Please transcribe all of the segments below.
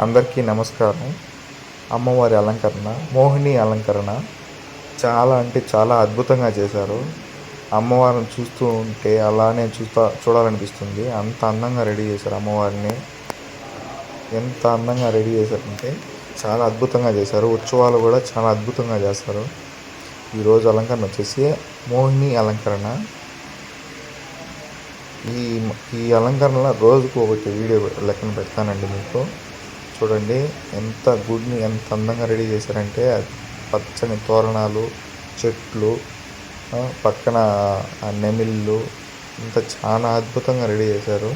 అందరికీ నమస్కారం. అమ్మవారి అలంకరణ మోహిని అలంకరణ చాలా అంటే చాలా అద్భుతంగా చేశారు. అమ్మవారిని చూస్తూ ఉంటే అలానే చూస్తా చూడాలనిపిస్తుంది. అంత అందంగా రెడీ చేశారు అమ్మవారిని. ఎంత అందంగా రెడీ చేశారంటే చాలా అద్భుతంగా చేశారు. ఉత్సవాలు కూడా చాలా అద్భుతంగా చేస్తారు. ఈరోజు అలంకరణ వచ్చేసి మోహిని అలంకరణ. ఈ ఈ అలంకరణలో రోజుకు ఒకటి వీడియో లెక్కన పెడతానండి మీకు. చూడండి. ఎంత గుడిని ఎంత అందంగా రెడీ చేశారంటే పచ్చని తోరణాలు చెట్లు పక్కన ఆ నెమిళ్ళు ఇంత చాలా అద్భుతంగా రెడీ చేశారు.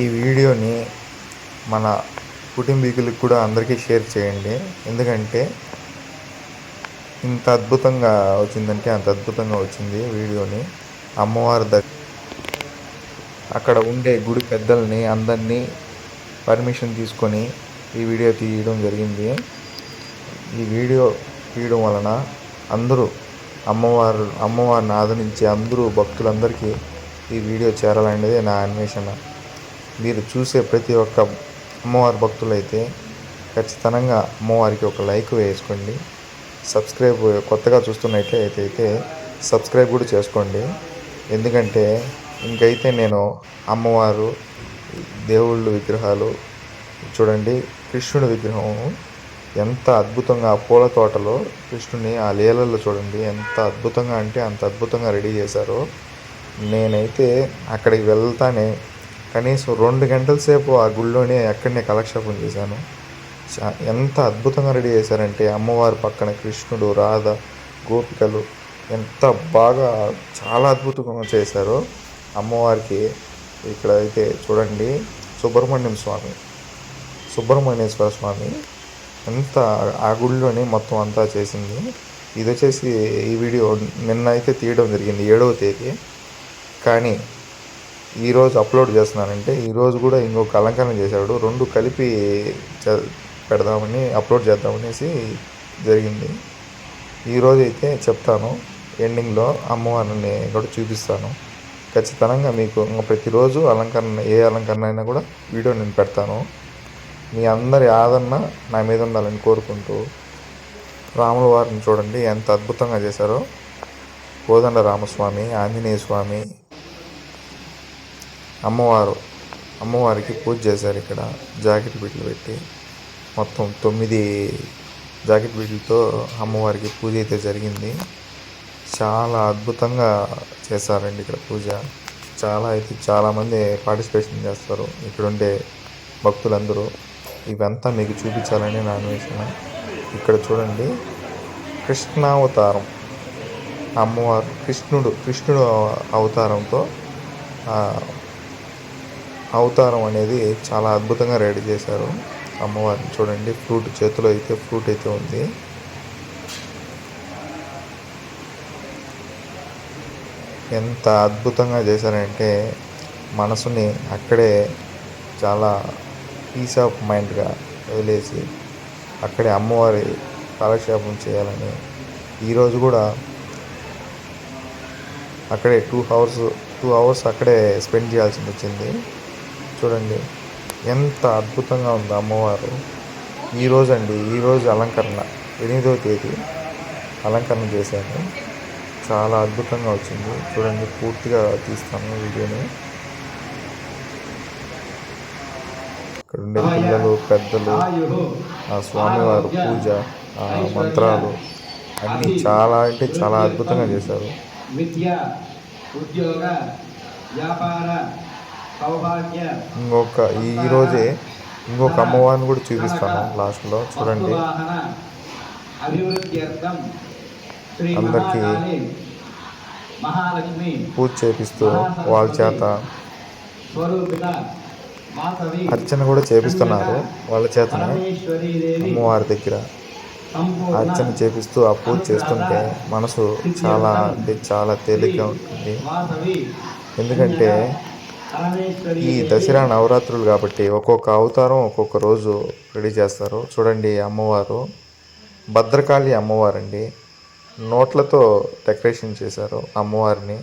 ఈ వీడియోని మన కుటుంబీకులకు కూడా అందరికీ షేర్ చేయండి. ఎందుకంటే ఇంత అద్భుతంగా వచ్చిందంటే అంత అద్భుతంగా వచ్చింది వీడియోని. అమ్మవారి దగ్గర అక్కడ ఉండే గుడి పెద్దల్ని అందరినీ పర్మిషన్ తీసుకొని ఈ వీడియో తీయడం జరిగింది. ఈ వీడియో తీయడం వలన అందరూ అమ్మవారు అమ్మవారిని ఆదరించి అందరూ భక్తులందరికీ ఈ వీడియో చేరాలనేది నా అన్వేషణ. మీరు చూసే ప్రతి ఒక్క అమ్మవారి భక్తులైతే ఖచ్చితంగా అమ్మవారికి ఒక లైక్ వేసుకోండి. సబ్స్క్రైబ్ కొత్తగా చూస్తున్నట్లయితే అయితే సబ్స్క్రైబ్ కూడా చేసుకోండి. ఎందుకంటే ఇంకైతే నేను అమ్మవారు దేవుళ్ళు విగ్రహాలు చూడండి కృష్ణుడి విగ్రహం. ఎంత అద్భుతంగా ఆ పూల తోటలో కృష్ణుని ఆ లీలల్లో చూడండి ఎంత అద్భుతంగా అంటే అంత అద్భుతంగా రెడీ చేశారో. నేనైతే అక్కడికి వెళ్తానే కనీసం రెండు గంటల సేపు ఆ గుళ్ళోనే అక్కడనే కాలక్షేపం చేశాను. ఎంత అద్భుతంగా రెడీ చేశారంటే అమ్మవారి పక్కన కృష్ణుడు రాధ గోపికలు ఎంత బాగా చాలా అద్భుతంగా చేశారో. అమ్మవారికి ఇక్కడ అయితే చూడండి సుబ్రహ్మణ్యం స్వామి సుబ్రహ్మణ్యేశ్వర స్వామి ఎంత ఆ గుడిలోనే మొత్తం అంతా చేసింది. ఇది వచ్చేసి ఈ వీడియో నిన్న అయితే తీయడం జరిగింది ఏడవ తేదీ. కానీ ఈరోజు అప్లోడ్ చేస్తున్నానంటే ఈరోజు కూడా ఇంకొక అలంకరణ చేశాడు రెండు కలిపి పెడదామని అప్లోడ్ చేద్దామనేసి జరిగింది. ఈరోజు అయితే చెప్తాను ఎండింగ్లో అమ్మవారిని కూడా చూపిస్తాను. ఖచ్చితంగా మీకు ఇంకా ప్రతిరోజు అలంకరణ ఏ అలంకరణ అయినా కూడా వీడియో నేను పెడతాను. మీ అందరి ఆదరణ నా మీద ఉండాలని కోరుకుంటూ రాముల వారిని చూడండి ఎంత అద్భుతంగా చేశారో. కోదండ రామస్వామి ఆంజనేయ స్వామి అమ్మవారు అమ్మవారికి పూజ చేశారు ఇక్కడ. జాకెట్ బిడ్డలు పెట్టి మొత్తం తొమ్మిది జాకెట్ బిడ్డలతో అమ్మవారికి పూజ అయితే జరిగింది. చాలా అద్భుతంగా చేశారండి ఇక్కడ పూజ. చాలా అయితే చాలామంది పార్టిసిపేషన్ చేస్తారు. ఇక్కడ ఉండే భక్తులందరూ. ఇవంతా మీకు చూపించాలని నా అన్వేషణ ఇక్కడ చూడండి. కృష్ణావతారం. అమ్మవారు కృష్ణుడు కృష్ణుడు అవతారంతో అవతారం అనేది చాలా అద్భుతంగా రెడీ చేశారు అమ్మవారిని. చూడండి ఫ్రూట్ చేతిలో అయితే ఫ్రూట్ అయితే ఉంది. ఎంత అద్భుతంగా చేశారంటే మనసుని అక్కడే చాలా పీస్ ఆఫ్ మైండ్గా వదిలేసి అక్కడే అమ్మవారి కాలక్షేపం చేయాలని ఈరోజు కూడా అక్కడే టూ అవర్స్ టూ అవర్స్ అక్కడే స్పెండ్ చేయాల్సి వచ్చింది. చూడండి ఎంత అద్భుతంగా ఉంది అమ్మవారు. ఈరోజు అండి ఈరోజు అలంకరణ ఎనిమిదో తేదీ అలంకరణ చేశాను చాలా అద్భుతంగా వచ్చింది. చూడండి పూర్తిగా తీస్తాను వీడియోని. ఇక్కడ ఉండే పిల్లలు పెద్దలు ఆ స్వామివారు పూజ ఆ మంత్రాలు అన్నీ చాలా అంటే చాలా అద్భుతంగా చేశారు. ఉద్యోగ వ్యాపార ఇంకొక ఈ రోజే ఇంకొక అమ్మవారిని కూడా చూపిస్తాను లాస్ట్లో. చూడండి. శ్రీ అందరికీ పూజ చేపిస్తూ వాళ్ళ చేత అర్చన కూడా చేపిస్తున్నారు వాళ్ళ చేతనే అమ్మవారి దగ్గర అర్చన చేపిస్తూ ఆ పూజ చేస్తుంటే మనసు చాలా అంటే చాలా తేలిగ్గా ఉంటుంది. ఎందుకంటే ఈ దసరా నవరాత్రులు కాబట్టి ఒక్కొక్క అవతారం ఒక్కొక్క రోజు రెడీ చేస్తారు. చూడండి అమ్మవారు. భద్రకాళి అమ్మవారండి. నోట్లతో డెకరేషన్ చేశారు అమ్మవారిని.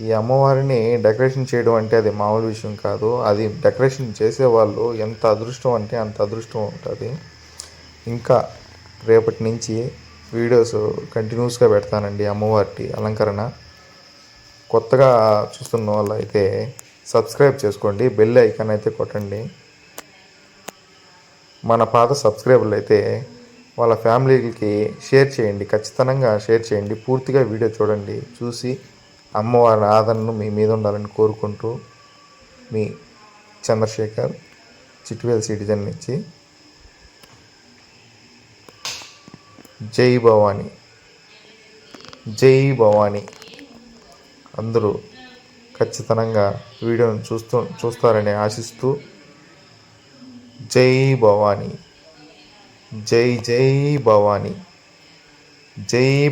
ఈ అమ్మవారిని డెకరేషన్ చేయడం అంటే అది మామూలు విషయం కాదు. అది డెకరేషన్ చేసేవాళ్ళు ఎంత అదృష్టం అంటే అంత అదృష్టం ఉంటుంది. ఇంకా రేపటి నుంచి వీడియోస్ కంటిన్యూస్గా పెడతానండి అమ్మవారి అలంకరణ. కొత్తగా చూస్తున్న వాళ్ళు అయితే సబ్స్క్రైబ్ చేసుకోండి. బెల్ ఐకాన్ అయితే కొట్టండి. మన పాత సబ్స్క్రైబర్లు అయితే వాళ్ళ ఫ్యామిలీకి షేర్ చేయండి ఖచ్చితంగా షేర్ చేయండి. పూర్తిగా వీడియో చూడండి చూసి అమ్మవారి ఆదరణను మీ మీద ఉండాలని కోరుకుంటూ మీ చంద్రశేఖర్ చిట్వేల్ సిటిజన్ నుంచి. జై భవానీ. జై భవానీ. అందరూ ఖచ్చితంగా వీడియోను చూస్తూ చూస్తారని ఆశిస్తూ జై భవానీ. జై జై భవానీ జై